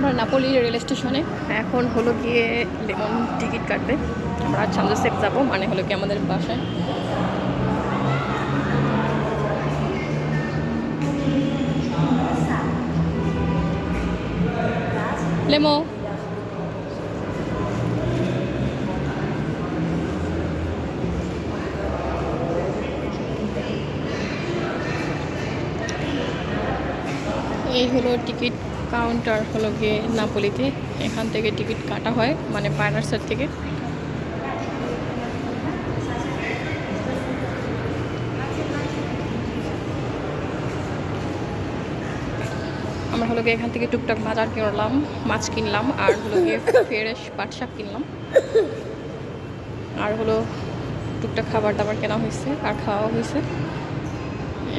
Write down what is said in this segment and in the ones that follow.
আমরা Napoli rail স্টেশনে। এখন হলো গিয়ে লেমন টিকিট কাটবে। আমরা চান্দ্রসেপ যাব মানে হলো কি আমাদের বাসায়। লেমো। এই হলো টিকিট কাউন্টার হলো গিয়ে নাপোলিতে এখান থেকে টিকিট কাটা হয় মানে পায়নার্সার থেকে। আমরা হলো গিয়ে এখান থেকে টুকটাক বাজার কিনলাম, মাছ কিনলাম, আর হলো গিয়ে ফ্রেশ পাট শাক কিনলাম। আর হলো টুকটাক খাবার দাবার কেনা হয়েছে, আর খাওয়া হয়েছে।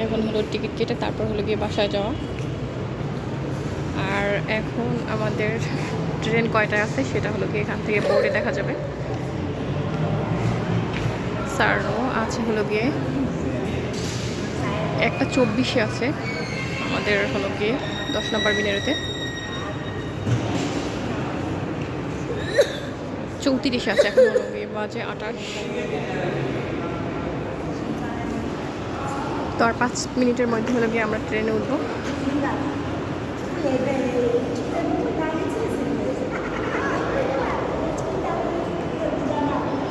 এখন হলো টিকিট কেটে তারপর হলো গিয়ে বাসায় যাওয়া। আর এখন আমাদের ট্রেন কয়টায় আছে সেটা হলো গিয়ে এখান থেকে বোর্ডে দেখা যাবে। সারও আছে হলো গিয়ে একটা চব্বিশে আছে, আমাদের হলো গিয়ে দশ নম্বর মিনারেতে। চৌত্রিশে আছে এখন হলো গিয়ে বাজে আঠাশ। তো আর পাঁচ মিনিটের মধ্যে হলো গিয়ে আমরা ট্রেনে উঠবো। Baby.